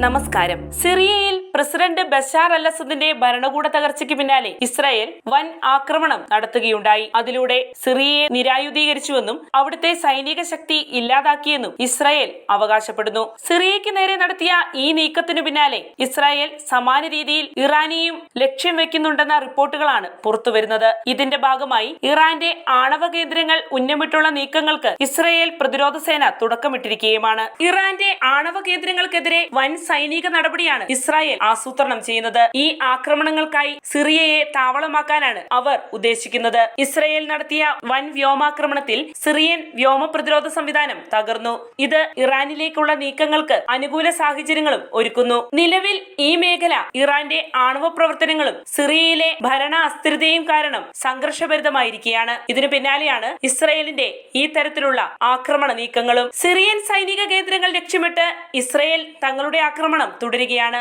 നമസ്കാരം. സിറിയയിൽ president Bashar al അസദിന്റെ ഭരണകൂട തകർച്ചയ്ക്ക് പിന്നാലെ ഇസ്രായേൽ വൻ ആക്രമണം നടത്തുകയുണ്ടായി. അതിലൂടെ സിറിയയെ നിരായുധീകരിച്ചുവെന്നും അവിടുത്തെ സൈനിക ശക്തി ഇല്ലാതാക്കിയെന്നും ഇസ്രായേൽ അവകാശപ്പെടുന്നു. സിറിയയ്ക്ക് നേരെ നടത്തിയ ഈ നീക്കത്തിനു പിന്നാലെ ഇസ്രായേൽ സമാന രീതിയിൽ ഇറാനെയും ലക്ഷ്യം വെക്കുന്നുണ്ടെന്ന റിപ്പോർട്ടുകളാണ് പുറത്തുവരുന്നത്. ഇതിന്റെ ഭാഗമായി ഇറാന്റെ ആണവ കേന്ദ്രങ്ങൾ ഉന്നമിട്ടുള്ള നീക്കങ്ങൾക്ക് ഇസ്രായേൽ പ്രതിരോധ സേന തുടക്കമിട്ടിരിക്കുകയുമാണ്. ഇറാന്റെ ആണവ കേന്ദ്രങ്ങൾക്കെതിരെ വൻ സൈനിക നടപടിയാണ് ഇസ്രായേൽ ആസൂത്രണം ചെയ്യുന്നത്. ഈ ആക്രമണങ്ങൾക്കായി സിറിയയെ താവളമാക്കാനാണ് അവർ ഉദ്ദേശിക്കുന്നത്. ഇസ്രയേൽ നടത്തിയ വൻ വ്യോമാക്രമണത്തിൽ സിറിയൻ വ്യോമ പ്രതിരോധ സംവിധാനം തകർന്നു. ഇത് ഇറാനിലേക്കുള്ള നീക്കങ്ങൾക്ക് അനുകൂല സാഹചര്യങ്ങളും ഒരുക്കുന്നു. നിലവിൽ ഈ മേഖല ഇറാന്റെ ആണവ പ്രവർത്തനങ്ങളും സിറിയയിലെ ഭരണ അസ്ഥിരതയും കാരണം സംഘർഷഭരിതമായിരിക്കുകയാണ്. ഇതിനു പിന്നാലെയാണ് ഇസ്രയേലിന്റെ ഈ തരത്തിലുള്ള ആക്രമണ നീക്കങ്ങളും. സിറിയൻ സൈനിക കേന്ദ്രങ്ങൾ ലക്ഷ്യമിട്ട് ഇസ്രയേൽ തങ്ങളുടെ ആക്രമണം തുടരുകയാണ്.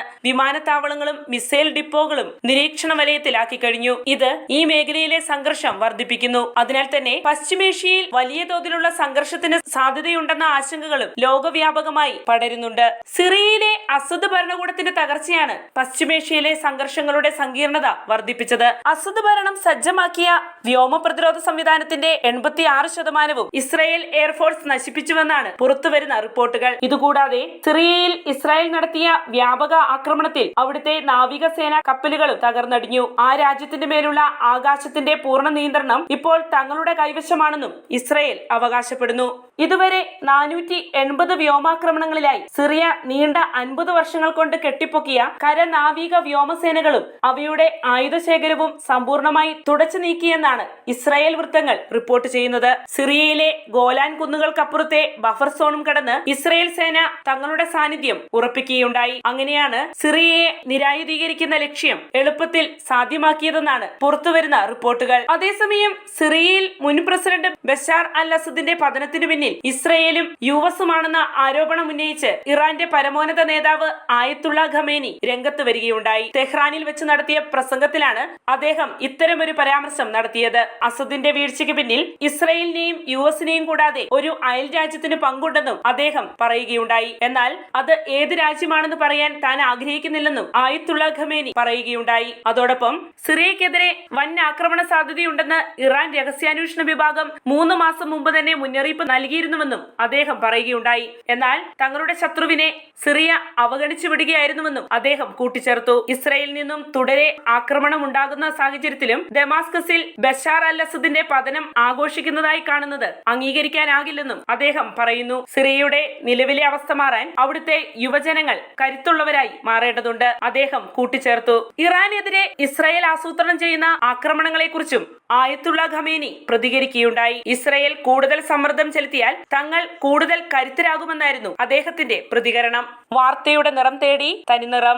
വിമാനത്താവളങ്ങളും മിസൈൽ ഡിപ്പോകളും നിരീക്ഷണ വലയത്തിലാക്കി കഴിഞ്ഞു. ഇത് ഈ മേഖലയിലെ സംഘർഷം വർദ്ധിപ്പിക്കുന്നു. അതിനാൽ തന്നെ പശ്ചിമേഷ്യയിൽ വലിയ തോതിലുള്ള സംഘർഷത്തിന് സാധ്യതയുണ്ടെന്ന ആശങ്കകളും ലോകവ്യാപകമായി പടരുന്നുണ്ട്. സിറിയയിലെ അസദ് ഭരണകൂടത്തിന്റെ തകർച്ചയാണ് പശ്ചിമേഷ്യയിലെ സംഘർഷങ്ങളുടെ സങ്കീർണത വർദ്ധിപ്പിച്ചത്. അസദ് ഭരണം സജ്ജമാക്കിയ വ്യോമ പ്രതിരോധ സംവിധാനത്തിന്റെ എൺപത്തി ആറ് ശതമാനവും ഇസ്രായേൽ എയർഫോഴ്സ് നശിപ്പിച്ചുവെന്നാണ് പുറത്തുവരുന്ന റിപ്പോർട്ടുകൾ. ഇതുകൂടാതെ സിറിയയിൽ ഇസ്രായേൽ നടത്തിയ വ്യാപക ആക്രമണത്തിൽ അവിടുത്തെ നാവികസേന കപ്പലുകളും തകർന്നടിഞ്ഞു. ആ രാജ്യത്തിന്റെ മേലുള്ള ആകാശത്തിന്റെ പൂർണ നിയന്ത്രണം ഇപ്പോൾ തങ്ങളുടെ കൈവശമാണെന്നും ഇസ്രായേൽ അവകാശപ്പെടുന്നു. ഇതുവരെ നാനൂറ്റി എൺപത് വ്യോമാക്രമണങ്ങളിലായി സിറിയ നീണ്ട അൻപത് വർഷങ്ങൾ കൊണ്ട് കെട്ടിപ്പൊക്കിയ കരനാവിക വ്യോമസേനകളും അവയുടെ ആയുധശേഖരവും സമ്പൂർണമായി തുടച്ചു നീക്കിയെന്നാണ് ഇസ്രായേൽ വൃത്തങ്ങൾ റിപ്പോർട്ട് ചെയ്യുന്നത്. സിറിയയിലെ ഗോലാൻ കുന്നുകൾക്കപ്പുറത്തെ ബഫർ സോണും കടന്ന് ഇസ്രായേൽ സേന തങ്ങളുടെ സാന്നിധ്യം ഉറപ്പിക്കുകയുണ്ടായി. അങ്ങനെയാണ് സിറിയയെ നിരായുധീകരിക്കുന്ന ലക്ഷ്യം എളുപ്പത്തിൽ സാധ്യമാക്കിയതെന്നാണ് പുറത്തുവരുന്ന റിപ്പോർട്ടുകൾ. അതേസമയം സിറിയയിൽ മുൻ പ്രസിഡന്റ് ബഷാർ അൽ അസദിന്റെ പതനത്തിനു പിന്നിൽ ഇസ്രയേലും യു എസുമാണെന്ന ആരോപണം ഉന്നയിച്ച് ഇറാന്റെ പരമോന്നത നേതാവ് ആയത്തുള്ള ഖമേനി രംഗത്ത് വരികയുണ്ടായി. തെഹ്റാനിൽ വെച്ച് നടത്തിയ പ്രസംഗത്തിലാണ് അദ്ദേഹം ഇത്തരമൊരു പരാമർശം നടത്തിയത്. അസദിന്റെ വീഴ്ചയ്ക്ക് പിന്നിൽ ഇസ്രയേലിനെയും യു എസിനെയും കൂടാതെ ഒരു അയൽ രാജ്യത്തിന് പങ്കുണ്ടെന്നും അദ്ദേഹം പറയുകയുണ്ടായി. എന്നാൽ അത് ഏത് രാജ്യമാണെന്ന് പറയാൻ താൻ ആഗ്രഹിക്കുന്നില്ലെന്നും ആയത്തുള്ള ഖമേനി പറയുകയുണ്ടായി. അതോടൊപ്പം സിറിയക്കെതിരെ വൻ ആക്രമണ സാധ്യതയുണ്ടെന്ന് ഇറാൻ രഹസ്യാന്വേഷണ വിഭാഗം മൂന്ന് മാസം മുമ്പ് തന്നെ മുന്നറിയിപ്പ് നൽകിയിരുന്നുവെന്നും അദ്ദേഹം പറയുകയുണ്ടായി. എന്നാൽ തങ്ങളുടെ ശത്രുവിനെ സിറിയ അവഗണിച്ചു വിടുകയായിരുന്നുവെന്നും അദ്ദേഹം കൂട്ടിച്ചേർത്തു. ഇസ്രയേലിൽ നിന്നും തുടരെ ആക്രമണം ഉണ്ടാകുന്ന സാഹചര്യത്തിലും ഡെമാസ്കസിൽ ബഷാർ അൽ അസദിന്റെ പതനം ആഘോഷിക്കുന്നതായി കാണുന്നത് അംഗീകരിക്കാനാകില്ലെന്നും അദ്ദേഹം പറയുന്നു. സിറിയയുടെ നിലവിലെ അവസ്ഥ മാറാൻ അവിടുത്തെ യുവജനങ്ങൾ കരുത്തുള്ളവരായി മാറേണ്ടതുണ്ട്. അദ്ദേഹം കൂട്ടിച്ചേർത്തു. ഇറാനെതിരെ ഇസ്രയേൽ ആസൂത്രണം ചെയ്യുന്ന ആക്രമണങ്ങളെക്കുറിച്ചും ആയത്തുള്ള ഖമേനി പ്രതികരിക്കുകയുണ്ടായി. ഇസ്രയേൽ കൂടുതൽ സമ്മർദ്ദം ചെലുത്തിയാൽ തങ്ങൾ കൂടുതൽ കരുത്തരാകുമെന്നായിരുന്നു അദ്ദേഹത്തിന്റെ പ്രതികരണം. വാർത്തയുടെ നിറം തേടി തനിനിറം